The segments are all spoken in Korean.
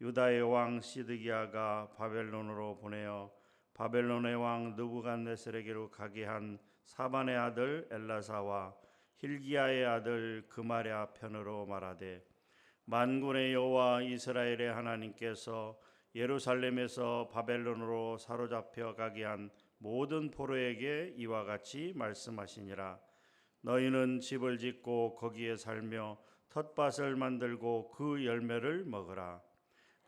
유다의 왕 시드기야가 바벨론으로 보내어 바벨론의 왕 느부갓네살에게로 가게 한 사반의 아들 엘라사와 힐기야의 아들 그마랴 편으로 말하되 만군의 여호와 이스라엘의 하나님께서 예루살렘에서 바벨론으로 사로잡혀 가게 한 모든 포로에게 이와 같이 말씀하시니라. 너희는 집을 짓고 거기에 살며 텃밭을 만들고 그 열매를 먹으라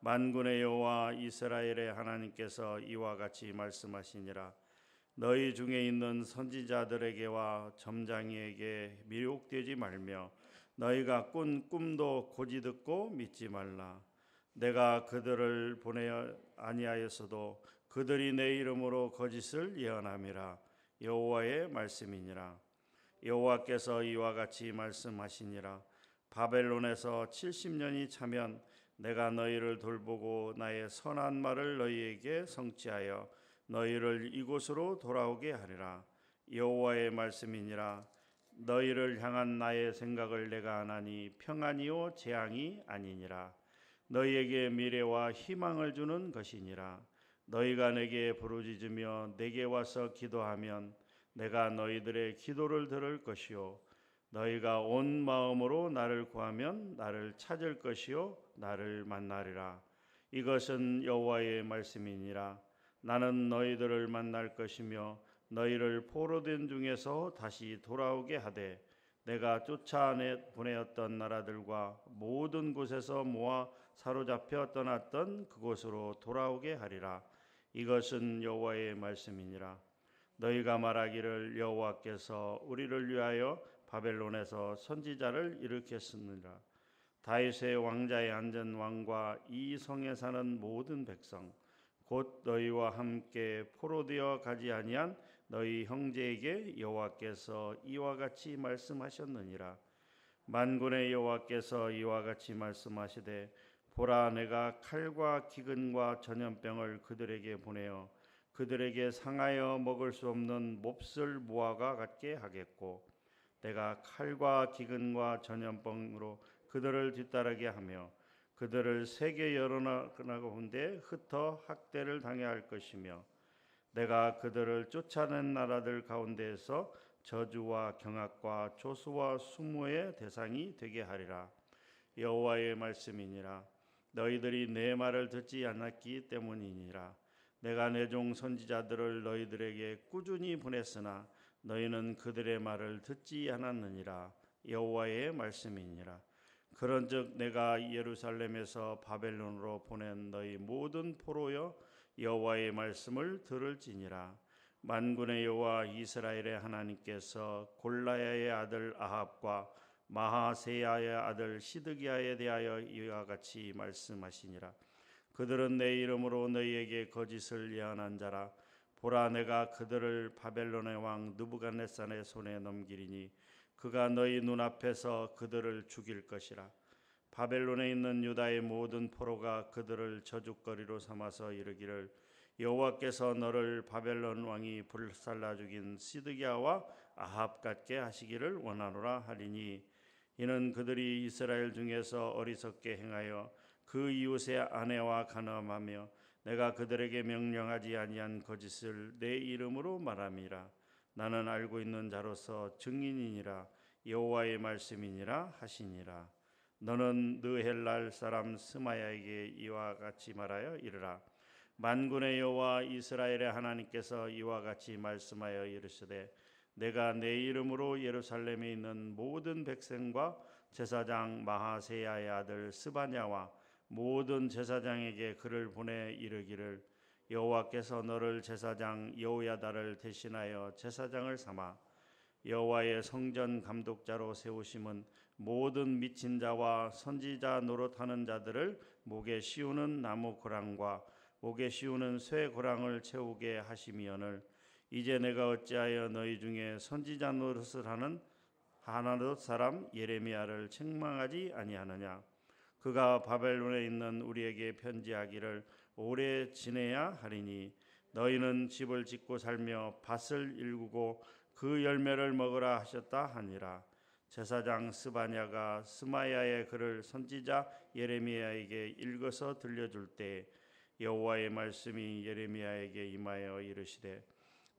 만군의 여호와 이스라엘의 하나님께서 이와 같이 말씀하시니라. 너희 중에 있는 선지자들에게와 점장이에게 미혹되지 말며 너희가 꾼 꿈도 고지 듣고 믿지 말라. 내가 그들을 보내 아니하였어도 그들이 내 이름으로 거짓을 예언함이라. 여호와의 말씀이니라. 여호와께서 이와 같이 말씀하시니라. 바벨론에서 70년이 차면 내가 너희를 돌보고 나의 선한 말을 너희에게 성취하여 너희를 이곳으로 돌아오게 하리라. 여호와의 말씀이니라. 너희를 향한 나의 생각을 내가 아나니 평안이요 재앙이 아니니라. 너희에게 미래와 희망을 주는 것이니라. 너희가 내게 부르짖으며 내게 와서 기도하면 내가 너희들의 기도를 들을 것이요 너희가 온 마음으로 나를 구하면 나를 찾을 것이요 나를 만나리라. 이것은 여호와의 말씀이니라. 나는 너희들을 만날 것이며 너희를 포로된 중에서 다시 돌아오게 하되 내가 쫓아내 보내었던 나라들과 모든 곳에서 모아 사로잡혀 떠났던 그곳으로 돌아오게 하리라. 이것은 여호와의 말씀이니라. 너희가 말하기를 여호와께서 우리를 위하여 바벨론에서 선지자를 일으켰느니라 다윗의 왕자의 앉은 왕과 이 성에 사는 모든 백성 곧 너희와 함께 포로되어 가지 아니한 너희 형제에게 여호와께서 이와 같이 말씀하셨느니라. 만군의 여호와께서 이와 같이 말씀하시되 보라 내가 칼과 기근과 전염병을 그들에게 보내어 그들에게 상하여 먹을 수 없는 몹쓸 무화과 같게 하겠고 내가 칼과 기근과 전염병으로 그들을 뒤따르게 하며 그들을 세계 여러 나라 가운데 흩어 학대를 당해 할 것이며 내가 그들을 쫓아낸 나라들 가운데에서 저주와 경악과 조수와 수모의 대상이 되게 하리라. 여호와의 말씀이니라. 너희들이 내 말을 듣지 않았기 때문이니라. 내가 내 종 선지자들을 너희들에게 꾸준히 보냈으나 너희는 그들의 말을 듣지 않았느니라. 여호와의 말씀이니라. 그런즉 내가 예루살렘에서 바벨론으로 보낸 너희 모든 포로여 여호와의 말씀을 들을지니라. 만군의 여호와 이스라엘의 하나님께서 골라야의 아들 아합과 마하세야의 아들 시드기야에 대하여 이와 같이 말씀하시니라. 그들은 내 이름으로 너희에게 거짓을 예언한 자라 보라 내가 그들을 바벨론의 왕 느부갓네살의 손에 넘기리니 그가 너희 눈앞에서 그들을 죽일 것이라. 바벨론에 있는 유다의 모든 포로가 그들을 저주거리로 삼아서 이르기를 여호와께서 너를 바벨론 왕이 불살라 죽인 시드기야와 아합 같게 하시기를 원하노라 하리니 이는 그들이 이스라엘 중에서 어리석게 행하여 그 이웃의 아내와 간음하며 내가 그들에게 명령하지 아니한 거짓을 내 이름으로 말함이라. 나는 알고 있는 자로서 증인이니라. 여호와의 말씀이니라 하시니라. 너는 느헬랄 사람 스마야에게 이와 같이 말하여 이르라. 만군의 여호와 이스라엘의 하나님께서 이와 같이 말씀하여 이르시되 내가 내 이름으로 예루살렘에 있는 모든 백성과 제사장 마하세야의 아들 스바냐와 모든 제사장에게 그를 보내 이르기를 여호와께서 너를 제사장 여호야다를 대신하여 제사장을 삼아 여호와의 성전 감독자로 세우심은 모든 미친 자와 선지자 노릇하는 자들을 목에 씌우는 나무 고랑과 목에 씌우는 쇠 고랑을 채우게 하심이언을. 이제 내가 어찌하여 너희 중에 선지자 노릇을 하는 하나도 사람 예레미야를 책망하지 아니하느냐 그가 바벨론에 있는 우리에게 편지하기를 오래 지내야 하리니 너희는 집을 짓고 살며 밭을 일구고 그 열매를 먹으라 하셨다 하니라. 제사장 스바냐가 스마야의 글을 선지자 예레미야에게 읽어서 들려줄 때 여호와의 말씀이 예레미야에게 임하여 이르시되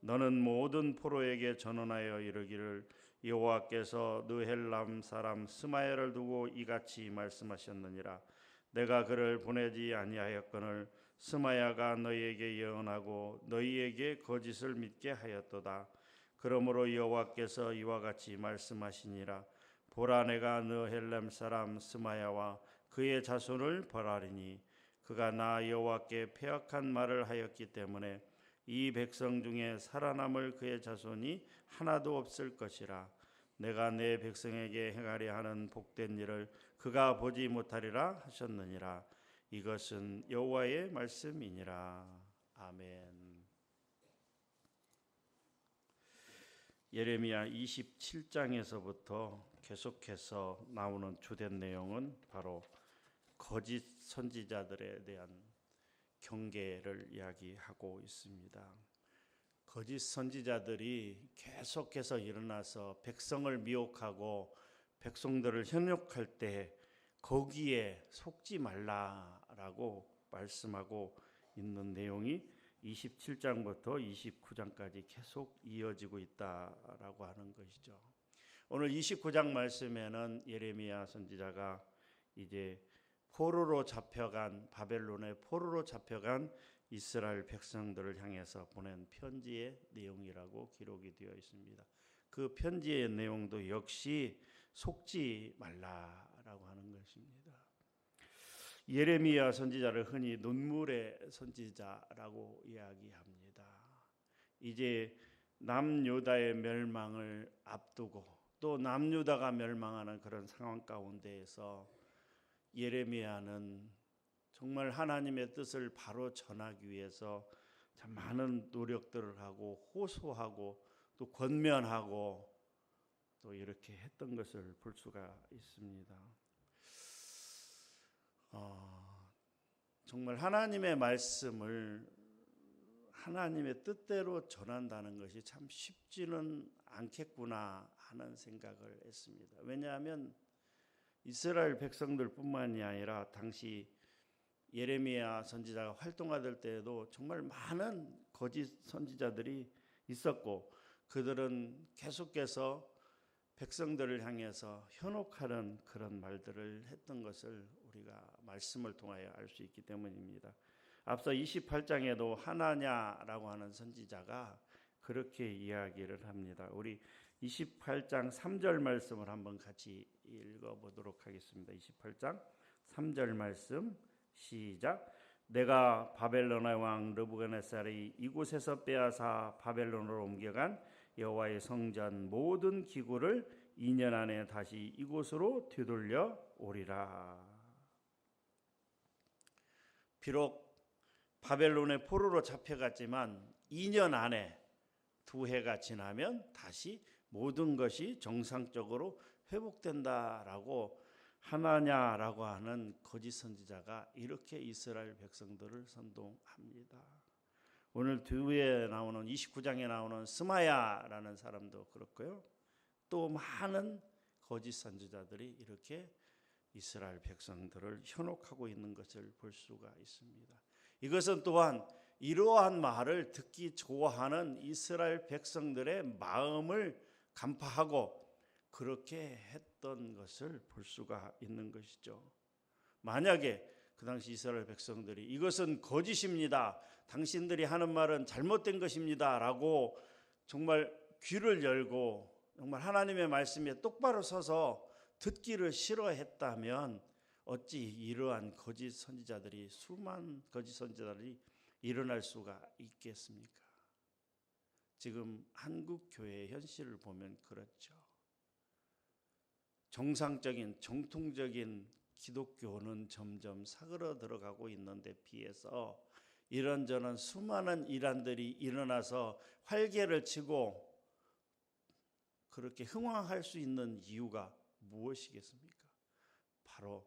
너는 모든 포로에게 전언하여 이르기를 여호와께서 느헬람 사람 스마야를 두고 이같이 말씀하셨느니라. 내가 그를 보내지 아니하였거늘 스마야가 너희에게 예언하고 너희에게 거짓을 믿게 하였도다. 그러므로 여호와께서 이와 같이 말씀하시니라. 보라 내가 느헬람 사람 스마야와 그의 자손을 벌하리니 그가 나 여호와께 폐악한 말을 하였기 때문에 이 백성 중에 살아남을 그의 자손이 하나도 없을 것이라. 내가 내 백성에게 행하려 하는 복된 일을 그가 보지 못하리라 하셨느니라. 이것은 여호와의 말씀이니라. 아멘. 예레미야 27장에서부터 계속해서 나오는 주된 내용은 바로 거짓 선지자들에 대한 경계를 이야기하고 있습니다. 거짓 선지자들이 계속해서 일어나서 백성을 미혹하고 백성들을 현혹할 때 거기에 속지 말라라고 말씀하고 있는 내용이 27장부터 29장까지 계속 이어지고 있다라고 하는 것이죠. 오늘 29장 말씀에는 예레미야 선지자가 이제 포로로 잡혀간 바벨론의 포로로 잡혀간 이스라엘 백성들을 향해서 보낸 편지의 내용이라고 기록이 되어 있습니다. 그 편지의 내용도 역시 속지 말라라고 하는 것입니다. 예레미야 선지자를 흔히 눈물의 선지자라고 이야기합니다. 이제 남유다의 멸망을 앞두고 또 남유다가 멸망하는 그런 상황 가운데에서 예레미야는 정말 하나님의 뜻을 바로 전하기 위해서 참 많은 노력들을 하고 호소하고 또 권면하고 또 이렇게 했던 것을 볼 수가 있습니다. 어, 정말 하나님의 말씀을 하나님의 뜻대로 전한다는 것이 참 쉽지는 않겠구나 하는 생각을 했습니다. 왜냐하면 이스라엘 백성들뿐만이 아니라 당시 예레미야 선지자가 활동하던 때에도 정말 많은 거짓 선지자들이 있었고 그들은 계속해서 백성들을 향해서 현혹하는 그런 말들을 했던 것을 우리가 말씀을 통하여 알 수 있기 때문입니다. 앞서 28장에도 하나냐라고 하는 선지자가 그렇게 이야기를 합니다. 우리 28장 3절 말씀을 한번 같이 읽어 보도록 하겠습니다. 28장 3절 말씀 시작 내가 바벨론의 왕 르부갓네살이 이곳에서 빼앗아 바벨론으로 옮겨간 여호와의 성전 모든 기구를 2년 안에 다시 이곳으로 되돌려 오리라. 비록 바벨론의 포로로 잡혀갔지만 2년 안에 두 해가 지나면 다시 모든 것이 정상적으로 회복된다라고 하나냐라고 하는 거짓 선지자가 이렇게 이스라엘 백성들을 선동합니다. 오늘 뒤에 나오는 29장에 나오는 스마야라는 사람도 그렇고요. 또 많은 거짓 선지자들이 이렇게 이스라엘 백성들을 현혹하고 있는 것을 볼 수가 있습니다. 이것은 또한 이러한 말을 듣기 좋아하는 이스라엘 백성들의 마음을 간파하고 그렇게 했던 것을 볼 수가 있는 것이죠. 만약에 그 당시 이스라엘 백성들이 이것은 거짓입니다. 당신들이 하는 말은 잘못된 것입니다 라고 정말 귀를 열고 정말 하나님의 말씀에 똑바로 서서 듣기를 싫어했다면 어찌 이러한 거짓 선지자들이 수만 거짓 선지자들이 일어날 수가 있겠습니까? 지금 한국 교회의 현실을 보면 그렇죠. 정상적인 정통적인 기독교는 점점 사그러 들어가고 있는데 비해서 이런저런 수많은 이란들이 일어나서 활개를 치고 그렇게 흥황할 수 있는 이유가 무엇이겠습니까? 바로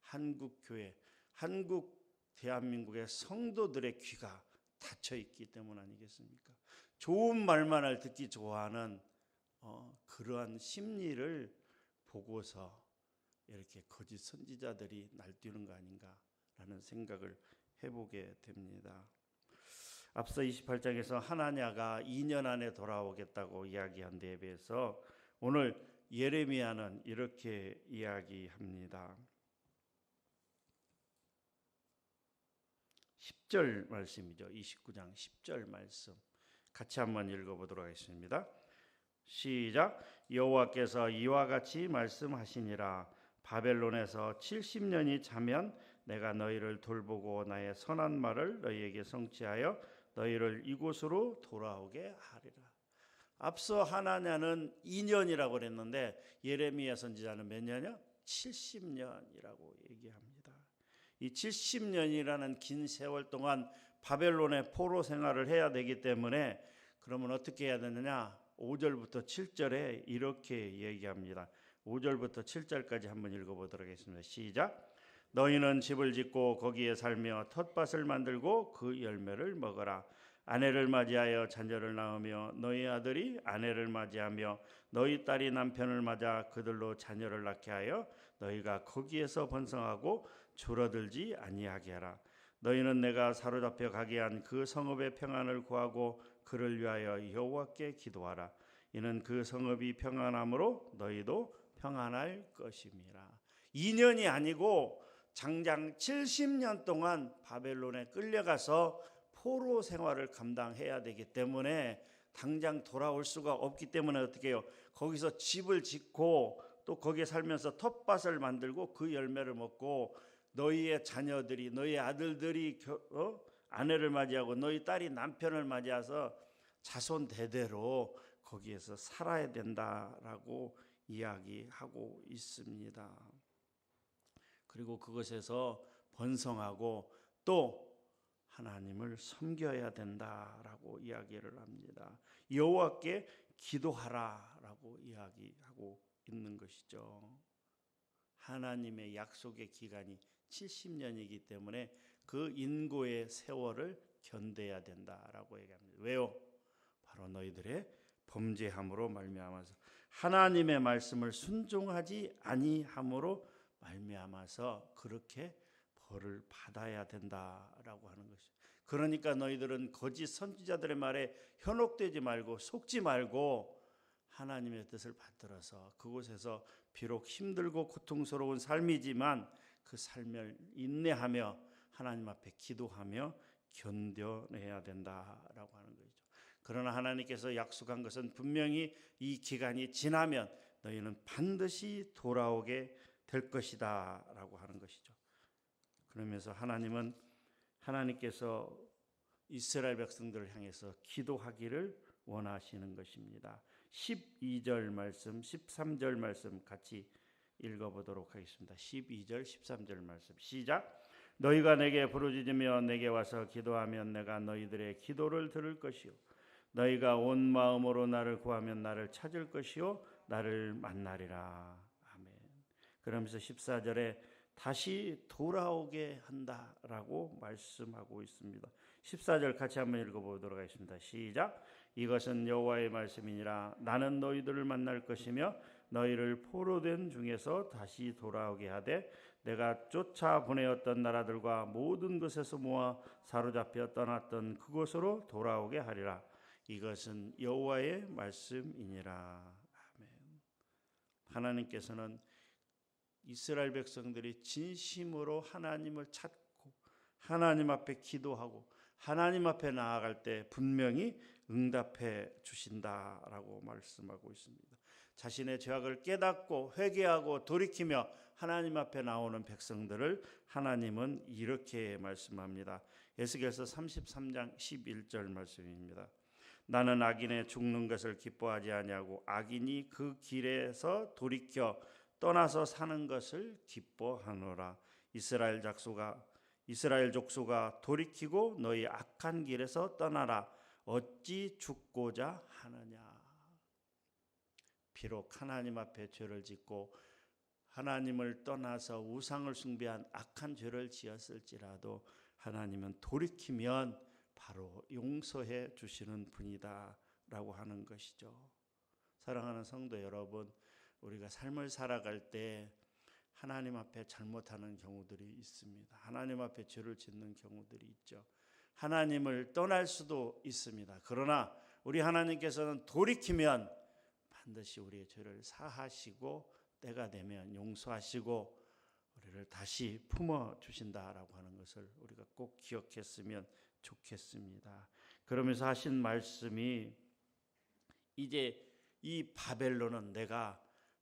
한국 교회, 한국 대한민국의 성도들의 귀가 닫혀 있기 때문 아니겠습니까? 좋은 말만을 듣기 좋아하는 어, 그러한 심리를 보고서 이렇게 거짓 선지자들이 날뛰는 거 아닌가라는 생각을 해보게 됩니다. 앞서 28장에서 하나냐가 2년 안에 돌아오겠다고 이야기한 데에 비해서 오늘 예레미야는 이렇게 이야기합니다. 10절 말씀이죠. 29장 10절 말씀. 같이 한번 읽어 보도록 하겠습니다. 시작. 여호와께서 이와 같이 말씀하시니라 바벨론에서 70년이 자면 내가 너희를 돌보고 나의 선한 말을 너희에게 성취하여 너희를 이곳으로 돌아오게 하리라. 앞서 하나냐는 2년이라고 그랬는데 예레미야 선지자는 몇 년이요? 70년이라고 얘기합니다. 이 70년이라는 긴 세월 동안 바벨론의 포로 생활을 해야 되기 때문에 그러면 어떻게 해야 되느냐? 5절부터 7절에 이렇게 얘기합니다. 5절부터 7절까지 한번 읽어보도록 하겠습니다. 시작. 너희는 집을 짓고 거기에 살며 텃밭을 만들고 그 열매를 먹어라. 아내를 맞이하여 자녀를 낳으며 너희 아들이 아내를 맞이하며 너희 딸이 남편을 맞아 그들로 자녀를 낳게 하여 너희가 거기에서 번성하고 줄어들지 아니하게 하라. 너희는 내가 사로잡혀 가게 한 그 성읍의 평안을 구하고 그를 위하여 여호와께 기도하라. 이는 그 성읍이 평안함으로 너희도 평안할 것임이라. 2년이 아니고 장장 70년 동안 바벨론에 끌려가서 포로 생활을 감당해야 되기 때문에 당장 돌아올 수가 없기 때문에 어떻게 해요? 거기서 집을 짓고 또 거기에 살면서 텃밭을 만들고 그 열매를 먹고 너희의 자녀들이 너희 아들들이 어? 아내를 맞이하고 너희 딸이 남편을 맞이해서 자손 대대로 거기에서 살아야 된다라고 이야기하고 있습니다. 그리고 그것에서 번성하고 또 하나님을 섬겨야 된다라고 이야기를 합니다. 여호와께 기도하라라고 이야기하고 있는 것이죠. 하나님의 약속의 기간이 70년이기 때문에 그 인고의 세월을 견뎌야 된다라고 얘기합니다. 왜요? 바로 너희들의 범죄함으로 말미암아서 하나님의 말씀을 순종하지 아니함으로 말미암아서 그렇게 벌을 받아야 된다라고 하는 것이. 그러니까 너희들은 거짓 선지자들의 말에 현혹되지 말고 속지 말고 하나님의 뜻을 받들어서 그곳에서 비록 힘들고 고통스러운 삶이지만 그 삶을 인내하며 하나님 앞에 기도하며 견뎌내야 된다라고 하는 거죠. 그러나 하나님께서 약속한 것은 분명히 이 기간이 지나면 너희는 반드시 돌아오게 될 것이다라고 하는 것이죠. 그러면서 하나님은 하나님께서 이스라엘 백성들을 향해서 기도하기를 원하시는 것입니다. 12절 말씀, 13절 말씀 같이 읽어보도록 하겠습니다. 12절, 13절 말씀 시작. 너희가 내게 부르짖으며 내게 와서 기도하면 내가 너희들의 기도를 들을 것이요 너희가 온 마음으로 나를 구하면 나를 찾을 것이요 나를 만나리라. 아멘. 그러면서 14절에 다시 돌아오게 한다라고 말씀하고 있습니다. 14절 같이 한번 읽어 보도록 하겠습니다. 시작. 이것은 여호와의 말씀이니라. 나는 너희들을 만날 것이며 너희를 포로된 중에서 다시 돌아오게 하되 내가 쫓아 보내었던 나라들과 모든 것에서 모아 사로잡혀 떠났던 그곳으로 돌아오게 하리라. 이것은 여호와의 말씀이니라. 아멘. 하나님께서는 이스라엘 백성들이 진심으로 하나님을 찾고 하나님 앞에 기도하고 하나님 앞에 나아갈 때 분명히 응답해 주신다라고 말씀하고 있습니다. 자신의 죄악을 깨닫고 회개하고 돌이키며 하나님 앞에 나오는 백성들을 하나님은 이렇게 말씀합니다. 에스겔서 33장 11절 말씀입니다. 나는 악인의 죽는 것을 기뻐하지 아니하고 악인이 그 길에서 돌이켜 떠나서 사는 것을 기뻐하노라. 이스라엘 작소가 이스라엘 족속아 돌이키고 너희 악한 길에서 떠나라. 어찌 죽고자 하느냐. 비록 하나님 앞에 죄를 짓고 하나님을 떠나서 우상을 숭배한 악한 죄를 지었을지라도 하나님은 돌이키면 바로 용서해 주시는 분이다라고 하는 것이죠. 사랑하는 성도 여러분, 우리가 삶을 살아갈 때 하나님 앞에 잘못하는 경우들이 있습니다. 하나님 앞에 죄를 짓는 경우들이 있죠. 하나님을 떠날 수도 있습니다. 그러나 우리 하나님께서는 돌이키면 반드시 우리의 죄를 사하시고 때가 되면 용서하시고 우리를 다시 품어 주신다라고 하는 것을 우리가 꼭 기억했으면 좋겠습니다. 그러면서 하신 말씀이 이제 이 바벨론은 내가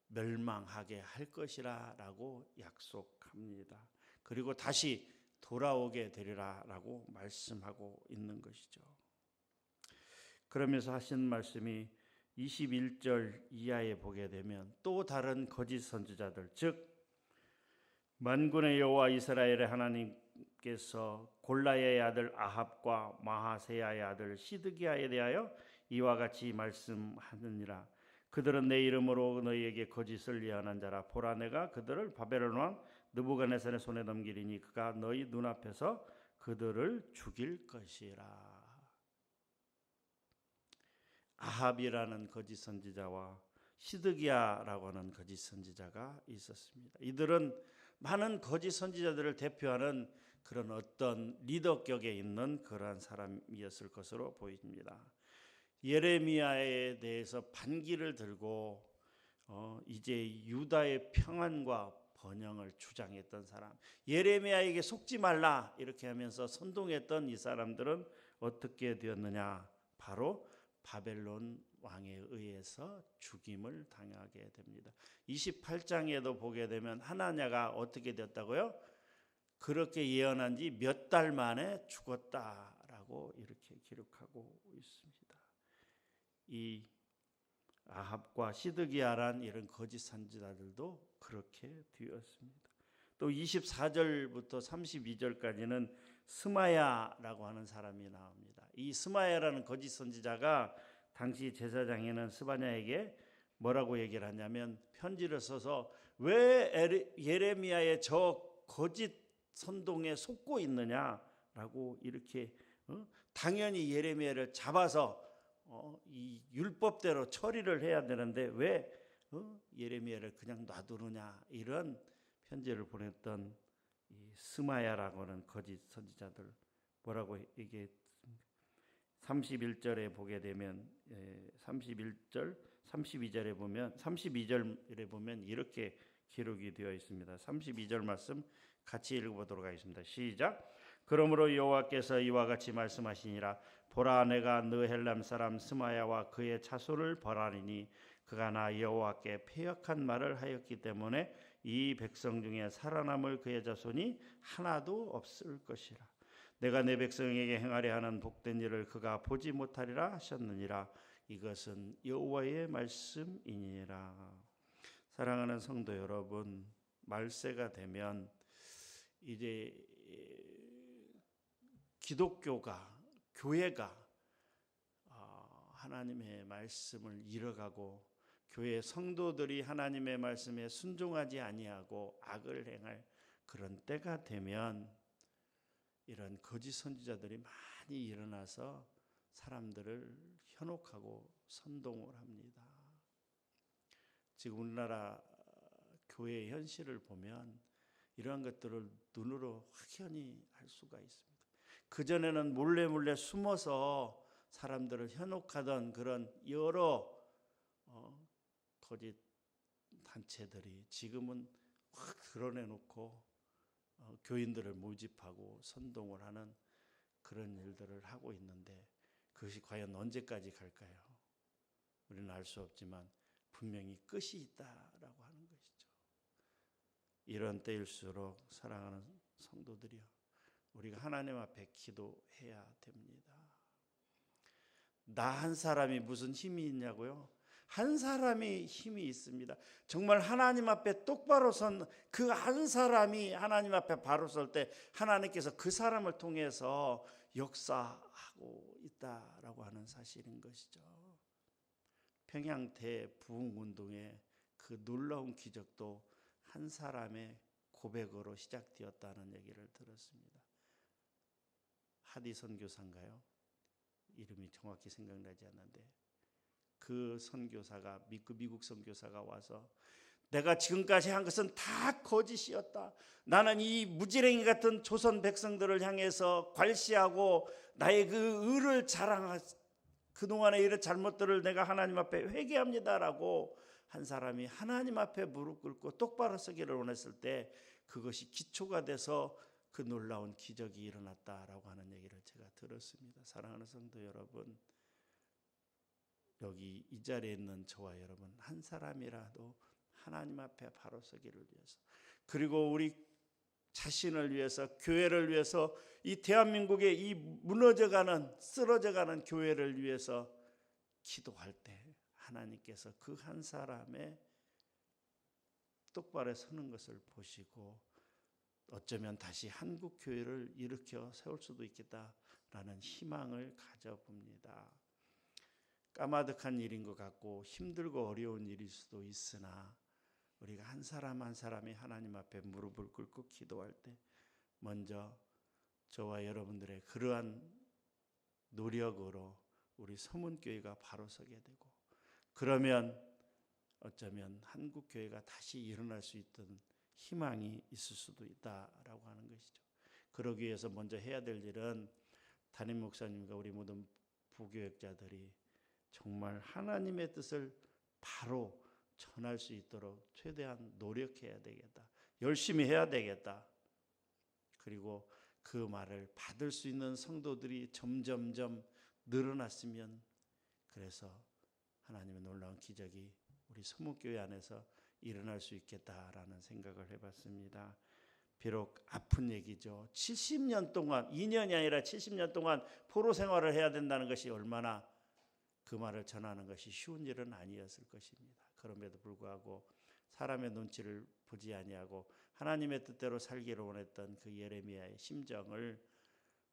멸망하게 할 것이라라고 약속합니다. 그리고 다시 돌아오게 되리라라고 말씀하고 있는 것이죠. 그러면서 하신 말씀이 21절 이하에 보게 되면 또 다른 거짓 선지자들 즉 만군의 여호와 이스라엘의 하나님께서 골라의 아들 아합과 마하세야의 아들 시드기야에 대하여 이와 같이 말씀하느니라. 그들은 내 이름으로 너희에게 거짓을 예언한 자라. 보라 내가 그들을 바벨론 왕 느부갓네살의 손에 넘기리니 그가 너희 눈앞에서 그들을 죽일 것이라 아합이라는 거짓 선지자와 시드기야라고 하는 거짓 선지자가 있었습니다. 이들은 많은 거짓 선지자들을 대표하는 그런 어떤 리더격에 있는 그러한 사람이었을 것으로 보입니다. 예레미야에 대해서 반기를 들고 어, 이제 유다의 평안과 번영을 주장했던 사람, 예레미야에게 속지 말라 이렇게 하면서 선동했던 이 사람들은 어떻게 되었느냐? 바로 바벨론 왕에 의해서 죽임을 당하게 됩니다. 28장에도 보게 되면 하나냐가 어떻게 됐다고요? 그렇게 예언한 지 몇 달 만에 죽었다라고 이렇게 기록하고 있습니다. 이 아합과 시드기야란 이런 거짓 선지자들도 그렇게 되었습니다. 또 24절부터 32절까지는 스마야라고 하는 사람이 나옵니다. 이 스마야라는 거짓 선지자가 당시 제사장에는 스바냐에게 뭐라고 얘기를 하냐면 편지를 써서 왜 예레미야의 저 거짓 선동에 속고 있느냐라고 이렇게 어? 당연히 예레미야를 잡아서 어? 이 율법대로 처리를 해야 되는데 왜 어? 예레미야를 그냥 놔두느냐 이런 편지를 보냈던 이 스마야라고 하는 거짓 선지자들 뭐라고 얘기했습니까? 31절에 보게 되면 31절, 32절에 보면 32절에 보면 이렇게 기록이 되어 있습니다. 32절 말씀 같이 읽어보도록 하겠습니다. 시작. 그러므로 여호와께서 이와 같이 말씀하시니라 보라 내가 느헬람 사람 스마야와 그의 차소를 벌하리니 그가 나 여호와께 패역한 말을 하였기 때문에 이 백성 중에 살아남을 그의 자손이 하나도 없을 것이라 내가 내 백성에게 행하려 하는 복된 일을 그가 보지 못하리라 하셨느니라. 이것은 여호와의 말씀이니라. 사랑하는 성도 여러분 말세가 되면 이제 기독교가 교회가 어, 하나님의 말씀을 잃어가고 교회 성도들이 하나님의 말씀에 순종하지 아니하고 악을 행할 그런 때가 되면 이런 거짓 선지자들이 많이 일어나서 사람들을 현혹하고 선동을 합니다. 지금 우리나라 교회의 현실을 보면 이러한 것들을 눈으로 확연히 알 수가 있습니다. 그 전에는 몰래 몰래 숨어서 사람들을 현혹하던 그런 여러 어, 거짓 단체들이 지금은 확 드러내놓고 어, 교인들을 모집하고 선동을 하는 그런 일들을 하고 있는데 그것이 과연 언제까지 갈까요? 우리는 알 수 없지만 분명히 끝이 있다라고 하는 것이죠. 이런 때일수록 사랑하는 성도들이여 우리가 하나님 앞에 기도해야 됩니다. 나 한 사람이 무슨 힘이 있냐고요? 한 사람이 힘이 있습니다. 정말 하나님 앞에 똑바로 선 그 한 사람이 하나님 앞에 바로 설 때 하나님께서 그 사람을 통해서 역사하고 있다라고 하는 사실인 것이죠. 평양 대부흥 운동의 그 놀라운 기적도 한 사람의 고백으로 시작되었다는 얘기를 들었습니다. 하디 선교사인가요? 이름이 정확히 생각나지 않는데 그 선교사가 미국 선교사가 와서 내가 지금까지 한 것은 다 거짓이었다. 나는 이 무지랭이 같은 조선 백성들을 향해서 괄시하고 나의 그 의를 자랑하 그동안의 이런 잘못들을 내가 하나님 앞에 회개합니다라고 한 사람이 하나님 앞에 무릎 꿇고 똑바로 서기를 원했을 때 그것이 기초가 돼서 그 놀라운 기적이 일어났다라고 하는 얘기를 제가 들었습니다. 사랑하는 성도 여러분, 여기 이 자리에 있는 저와 여러분 한 사람이라도 하나님 앞에 바로 서기를 위해서 그리고 우리 자신을 위해서 교회를 위해서 이 대한민국의 이 무너져가는 쓰러져가는 교회를 위해서 기도할 때 하나님께서 그 한 사람의 똑바로 서는 것을 보시고 어쩌면 다시 한국 교회를 일으켜 세울 수도 있겠다라는 희망을 가져봅니다. 까마득한 일인 것 같고 힘들고 어려운 일일 수도 있으나 우리가 한 사람 한 사람이 하나님 앞에 무릎을 꿇고 기도할 때 먼저 저와 여러분들의 그러한 노력으로 우리 서문교회가 바로 서게 되고 그러면 어쩌면 한국 교회가 다시 일어날 수 있던 희망이 있을 수도 있다라고 하는 것이죠. 그러기 위해서 먼저 해야 될 일은 담임 목사님과 우리 모든 부교역자들이 정말 하나님의 뜻을 바로 전할 수 있도록 최대한 노력해야 되겠다. 열심히 해야 되겠다. 그리고 그 말을 받을 수 있는 성도들이 점점점 늘어났으면 그래서 하나님의 놀라운 기적이 우리 서목교회 안에서 일어날 수 있겠다라는 생각을 해봤습니다. 비록 아픈 얘기죠. 70년 동안 2년이 아니라 70년 동안 포로 생활을 해야 된다는 것이 얼마나 그 말을 전하는 것이 쉬운 일은 아니었을 것입니다. 그럼에도 불구하고 사람의 눈치를 보지 아니하고 하나님의 뜻대로 살기를 원했던 그 예레미야의 심정을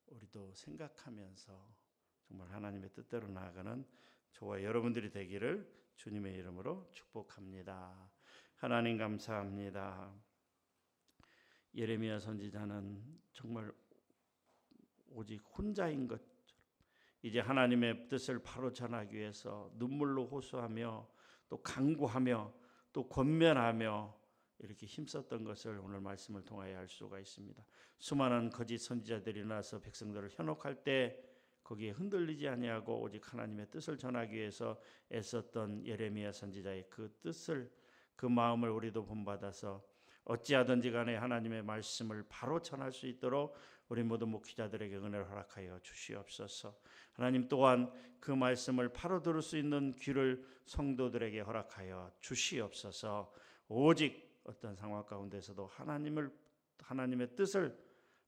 우리도 생각하면서 정말 하나님의 뜻대로 나아가는 저와 여러분들이 되기를 주님의 이름으로 축복합니다. 하나님 감사합니다. 예레미야 선지자는 정말 오직 혼자인 것처럼 이제 하나님의 뜻을 바로 전하기 위해서 눈물로 호소하며 또 강구하며 또 권면하며 이렇게 힘썼던 것을 오늘 말씀을 통하여 알 수가 있습니다. 수많은 거짓 선지자들이 나서 백성들을 현혹할 때 거기에 흔들리지 아니하고 오직 하나님의 뜻을 전하기 위해서 애썼던 예레미야 선지자의 그 뜻을 그 마음을 우리도 본받아서 어찌하든지 간에 하나님의 말씀을 바로 전할 수 있도록 우리 모두 목회자들에게 은혜를 허락하여 주시옵소서. 하나님 또한 그 말씀을 바로 들을 수 있는 귀를 성도들에게 허락하여 주시옵소서. 오직 어떤 상황 가운데서도 하나님을 하나님의 뜻을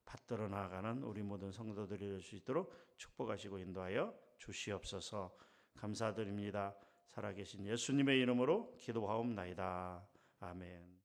받들어 나가는 우리 모든 성도들이 될 수 있도록 축복하시고 인도하여 주시옵소서. 감사드립니다. 살아계신 예수님의 이름으로 기도하옵나이다. 아멘.